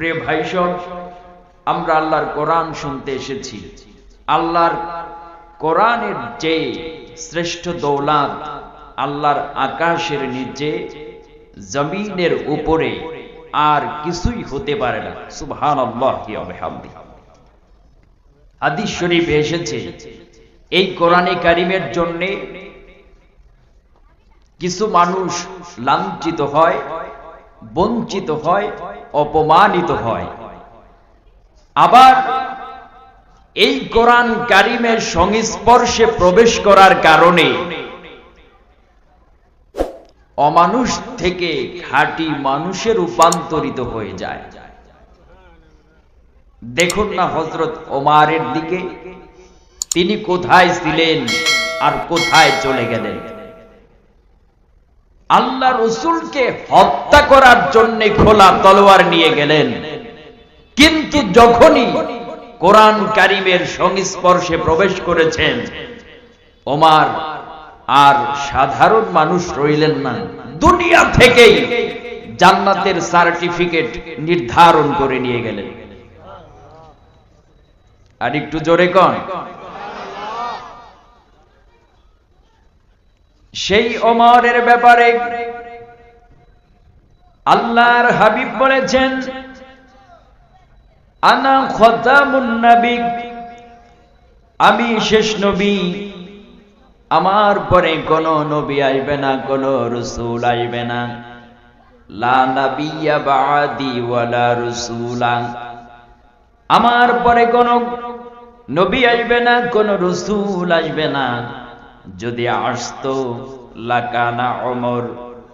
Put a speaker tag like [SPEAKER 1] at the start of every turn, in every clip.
[SPEAKER 1] প্রিয় ভাই সব আমরা আল্লাহর কোরআন শুনতে এসেছি। আল্লাহর কোরআনের যে শ্রেষ্ঠ দৌলাত, আল্লাহর আকাশের নিচে, জমিনের উপরে আর কিছুই হতে পারে না। সুবহান হাদিস শরীফ এসেছে, এই কোরআনে কারিমের জন্যে কিছু মানুষ লাঞ্ছিত হয়, বঞ্চিত হয় অপমানিত হয়। আবার এই কোরআন কারিমের সংস্পর্শে প্রবেশ করার কারণে অমানুষ থেকে খাঁটি মানুষের রূপান্তরিত হয়ে যায়। দেখুন না হজরত ওমারের দিকে, তিনি কোথায় ছিলেন আর কোথায় চলে গেলেন। আল্লাহ রসুলকে হত্যা করার জন্য খোলা তলোয়ার নিয়ে গেলেন। কিন্তু যখনই কোরআন কারিমের সংস্পর্শে প্রবেশ করেছেন, ওমার আর সাধারণ মানুষ রইলেন না। দুনিয়া থেকেই জান্নাতের সার্টিফিকেট নির্ধারণ করে নিয়ে গেলেন। আর একটু জোরে কন। সেই ওমরের ব্যাপারে আল্লাহর হাবিব বলেছেন, আনা খতামুন আমি শেষ নবী, আমার পরে কোন নবী আইবে না, কোন রসুল আইবে না। আমার পরে কোন নবী আসবে না, কোন রসুল আসবে না। যদি আসতো লাকানা অমর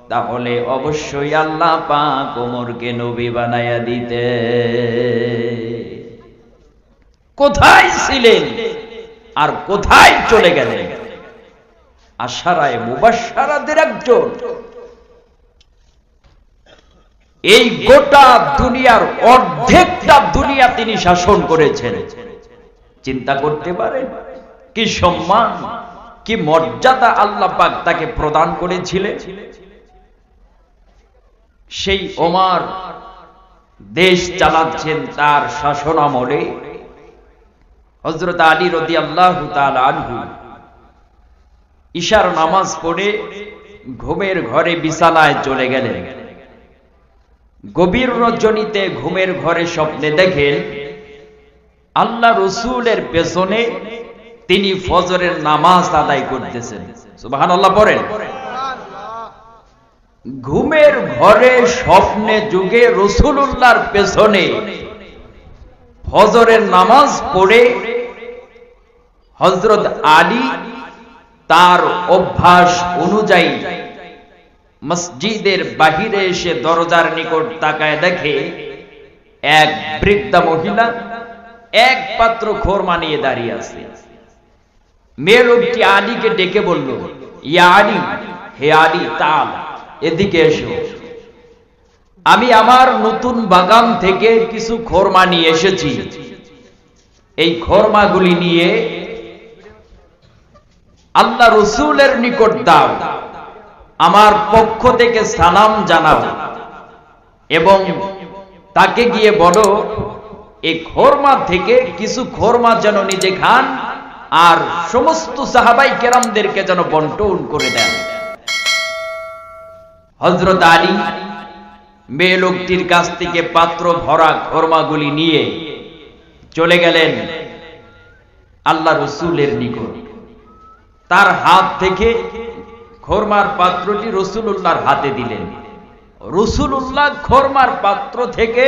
[SPEAKER 1] তাহলে অবশ্যই আল্লাহ পাক ওমরকে নবী বানাইয়া দিতে। কোথায় ছিলেন? আর কোথায় চলে গেলেন? আশারায় মুবাসারাদের একজন। এই গোটা দুনিয়ার অর্ধেকটা দুনিয়া তিনি শাসন করেছেন। চিন্তা করতে পারে কি সম্মান? কি মর্যাদা আল্লাহ পাক তাকে প্রদান করেছিলেন সেই ওমার দেশ চালাচ্ছেন তার শাসন আমলে। হজরত আলী রদি আল্লাহ আনহু ঈশার নামাজ পড়ে ঘুমের ঘরে বিছানায় চলে গেলেন। গভীর রজনীতে ঘুমের ঘরে স্বপ্নে দেখেন, আল্লাহ রসুলের পেছনে তিনি ফজরের নামাজ আদায় করতেছেন। সুবাহান আল্লাহ পড়েন। ঘুমের ঘরে স্বপ্নে যুগে রসুল্লাহর পেছনে ফজরের নামাজ পড়ে হজরত আলী তার অভ্যাস অনুযায়ী মসজিদের বাহিরে এসে দরজার নিকট তাকায় দেখে এক বৃদ্ধা মহিলা এক পাত্র খোরমা নিয়ে দাঁড়িয়ে আছে। মেয়ে লোকটি আলীকে ডেকে বলল, ইয়া হে আলী, তাল, এদিকে এসো। আমি আমার নতুন বাগান থেকে কিছু খোরমা নিয়ে এসেছি। এই খোরমাগুলি নিয়ে আল্লাহ রসুলের নিকট দাও, আমার পক্ষ থেকে সালাম জানাও এবং তাকে গিয়ে বলো এই খোরমা থেকে কিছু খোরমা যেন নিজে খান আর সমস্ত সাহাবাই কেরামদেরকে যেন বন্টন করে দেন। হজরত আলী মেয়ে লোকটির কাছ থেকে পাত্র ভরা খোরমাগুলি নিয়ে চলে গেলেন আল্লাহ রসুলের নিকট। তার হাত থেকে খোরমার পাত্রটি রসুল্লাহর হাতে দিলেন। রসুল্লাহ খোরমার পাত্র থেকে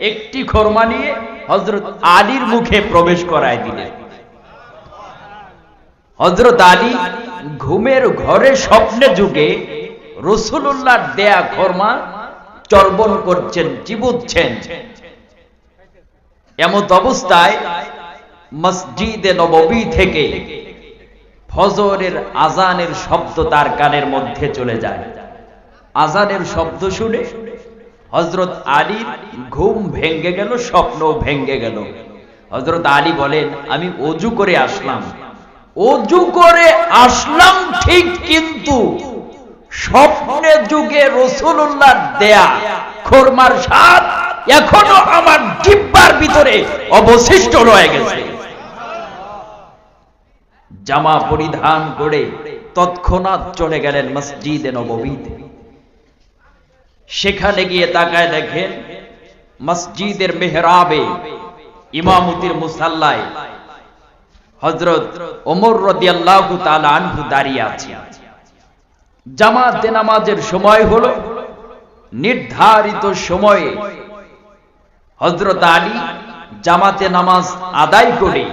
[SPEAKER 1] একটি খোরমা নিয়ে হজরত আলীর মুখে প্রবেশ করায় দিলেন। হজরত আলী ঘুমের ঘরে স্বপ্নে যুগে রসুল্লাহর দেয়া খোরমা চর্বণ করছেন, চিবুচ্ছেন। এমত অবস্থায় মসজিদে নববী থেকে ফজরের আজানের শব্দ তার কানের মধ্যে চলে যায়। আজানের শব্দ শুনে হজরত আলীর ঘুম ভেঙ্গে গেল স্বপ্ন ভেঙ্গে গেল। হজরত আলী বলেন, আমি অজু করে আসলাম। অজু করে আসলাম ঠিক কিন্তু স্বপ্নে যুগে রসুল্লাহ দেয়া খোরমার স্বাদ এখনও আমার ভিতরে অবশিষ্ট রয়ে গেছে। জামা পরিধান করে তৎক্ষণাৎ চলে গেলেন মসজিদে নববীতে। সেখানে গিয়ে তাকায় দেখেন মসজিদের মেহরাবে ইমামতির মুসাল্লায় হজরত ওমর রদিয়াল্লাহু তাআলা আনহু দাঁড়িয়ে আছে। জামাতে নামাজের সময় হলো, নির্ধারিত সময়ে হজরত আলী জামাতে নামাজ আদায় করে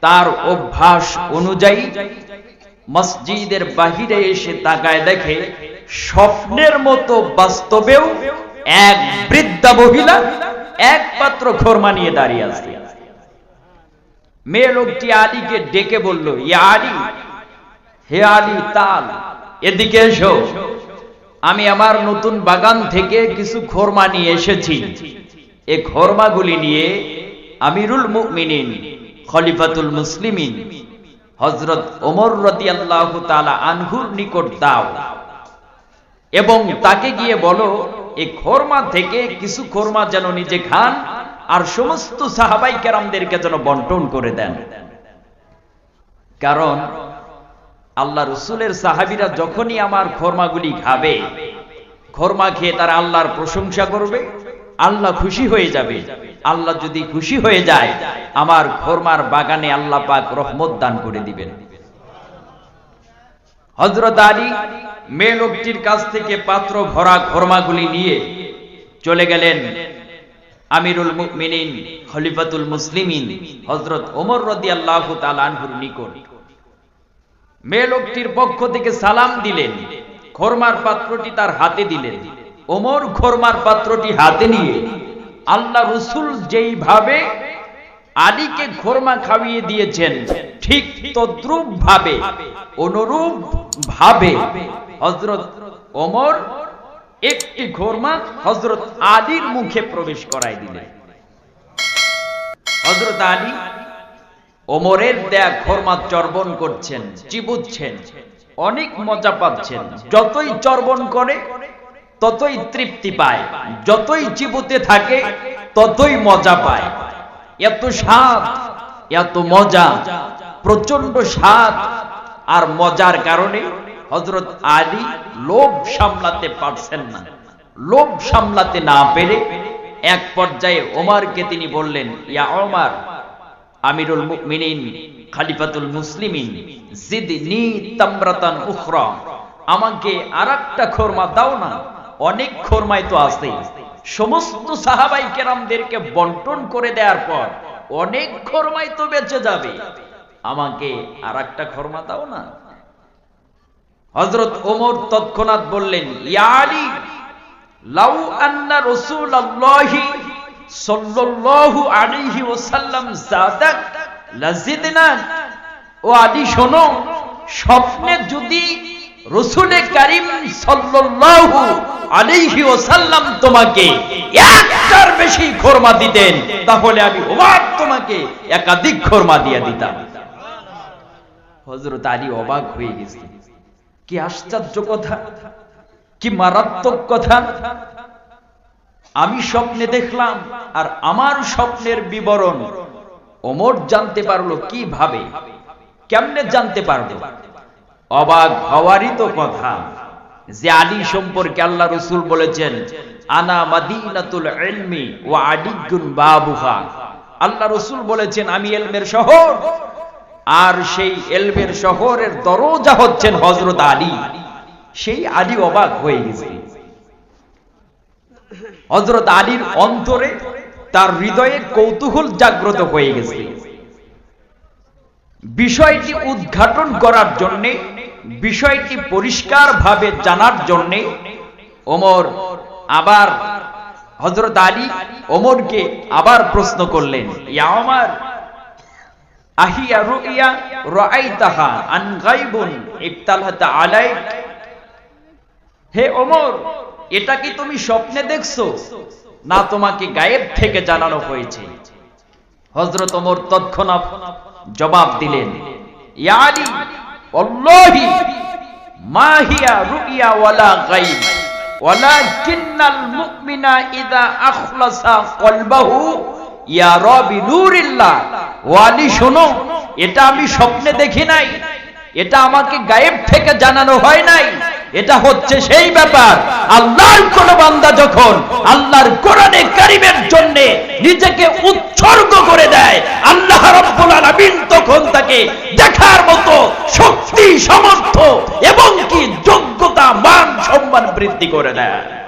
[SPEAKER 1] তার অভ্যাস অনুযায়ী মসজিদের বাহিরে এসে তাকায় দেখে স্বপ্নের মতো বাস্তবেও এক বৃদ্ধা মহিলা এক পাত্র খোরমা নিয়ে দাঁড়িয়ে আছে। মেয়ে লোকটি আলীকে ডেকে বলল ইয়া আলী, হে আলী তাল, এদিকে এসো। আমি আমার নতুন বাগান থেকে কিছু খোরমা নিয়ে এসেছি। এই খোরমাগুলি নিয়ে আমিরুল মুমিনিন, খলিফাতুল মুসলিমিন হজরত ওমর রাদিয়াল্লাহু তাআলা আনহুর নিকট দাও। এবং তাকে গিয়ে বলো এই খোরমা থেকে কিছু খোরমা যেন নিজে খান আর সমস্ত সাহাবাই কেরামদেরকে যেন বন্টন করে দেন। কারণ আল্লাহ রসুলের সাহাবিরা যখনই আমার খোরমাগুলি খাবে, খোরমা খেয়ে তারা আল্লাহর প্রশংসা করবে, আল্লাহ খুশি হয়ে যাবে। আল্লাহ যদি খুশি হয়ে যায়, আমার খোরমার বাগানে আল্লাহ পাক রহমত দান করে দিবেন। হজরত আলী মেয়ে লোকটির কাছ থেকে পাত্র ভরা খোরমাগুলি নিয়ে চলে গেলেন আমিরুল মুমিনিন, খলিফাতুল মুসলিমিন হজরত ওমর রদি আল্লাহ তালানহুর নিকট। মেয়ে লোকটির পক্ষ থেকে সালাম দিলেন, খোরমার পাত্রটি তার হাতে দিলেন। ওমর খোরমার পাত্রটি হাতে নিয়ে আল্লাহ রসুল যেইভাবে আলীকে খোরমা খাইয়ে দিয়েছেন, ঠিক তদ্রুপ ভাবে অনুরূপ ভাবে হজরত ওমর একটি খোরমা হজরত আলীর মুখে প্রবেশ করাই দিলেন হজরত আলী ওমরের দেয়া খোরমা চর্বণ করছেন, চিবুচ্ছেন, অনেক মজা পাচ্ছেন। যতই চর্বণ করে, ততই তৃপ্তি পায়। যতই চিবুতে থাকে, ততই মজা পায়। এত স্বাদ, এত মজা প্রচণ্ড স্বাদ আর মজার কারণে হজরত আলী লোভ সামলাতে পারছেন না। লোভ সামলাতে না পেরে এক পর্যায়ে ওমারকে তিনি বললেন, ইয়া ওমার, আমিরুল মুমিনিন, খালিফাতুল মুসলিমিন, জিদনি তামরাতান উখরা, আমাকে আরেকটা খোরমা দাও না, অনেক খোরমাই তো আছে। সমস্ত সাহাবাই কেরামদেরকে বন্টন করে দেওয়ার পর অনেক খোরমাই তো বেঁচে যাবে। আমাকে আরেকটা খোরমা দাও না। হজরত ওমর তৎক্ষণাৎ বললেন ইয়ালি লাউ আন্না রাসূলুল্লাহি সাল্লাল্লাহু আলাইহি ওয়াসাল্লাম ও আদি, শোনো, স্বপ্নে যদি রসুলে আলাইহি ওয়াসাল্লাম তোমাকে একটার বেশি খরমা দিতেন, তাহলে আমি অবাক তোমাকে একাধিক খরমা দিয়ে দিতাম। হযরত আলী অবাক হয়ে গেছে কি আশ্চর্য কথা, কি মারাত্মক কথা। আমি স্বপ্নে দেখলাম আর আমার স্বপ্নের বিবরণ। ওমর জানতে পারল কীভাবে, কেমনে জানতে পারল। অবাক হওয়ারই তো কথা যে আলী সম্পর্কে আল্লাহ রসুল বলেছেন, আনা মাদিনাতুল ইলমি ওয়া আদিগুন বাবুহা। আল্লাহ রসুল বলেছেন, আমি এলমের শহর আর সেই এলমের শহরের দরজা হচ্ছেন হজরত আলী। সেই আলী অবাক হয়ে গেছে। হজরত আলীর অন্তরে তার হৃদয়ে কৌতূহল জাগ্রত হয়ে গেছে। বিষয়টি উদ্ঘাটন করার জন্যে, বিষয়টি পরিষ্কার ভাবে জানার জন্যে ওমর আবার হজরত আলী ওমরকে আবার প্রশ্ন করলেন, ইয়া ওমর আহিয়া রুইয়া আন ইবতালাতা আলাইক। হে ওমর, এটা কি তুমি স্বপ্নে দেখছ? না, তোমাকে গায়েব থেকে জানানো হয়েছে। হজরত ওমর তৎক্ষণাৎ জবাব দিলেন, ইয়া আলী, আল্লাহি, মা রুইয়া ওয়ালা ওয়ালাকিন্নাল মুমিনা আখলাসা কলবাহু, ইয়া রবি নূরিল্লাহ। ওয়ালি, শোনো, এটা আমি স্বপ্নে দেখি নাই। এটা আমাকে গায়েব থেকে জানানো হয় নাই। এটা হচ্ছে সেই ব্যাপার। আল্লাহর কোন বান্দা যখন আল্লাহর কোরআনে কারিমের জন্য নিজেকে উৎসর্গ করে দেয়, আল্লাহ রাব্বুল আলামিন তখন তাকে দেখার মতো শক্তি, সামর্থ্য এবং কি যোগ্যতা, মান, সম্মান বৃদ্ধি করে দেয়।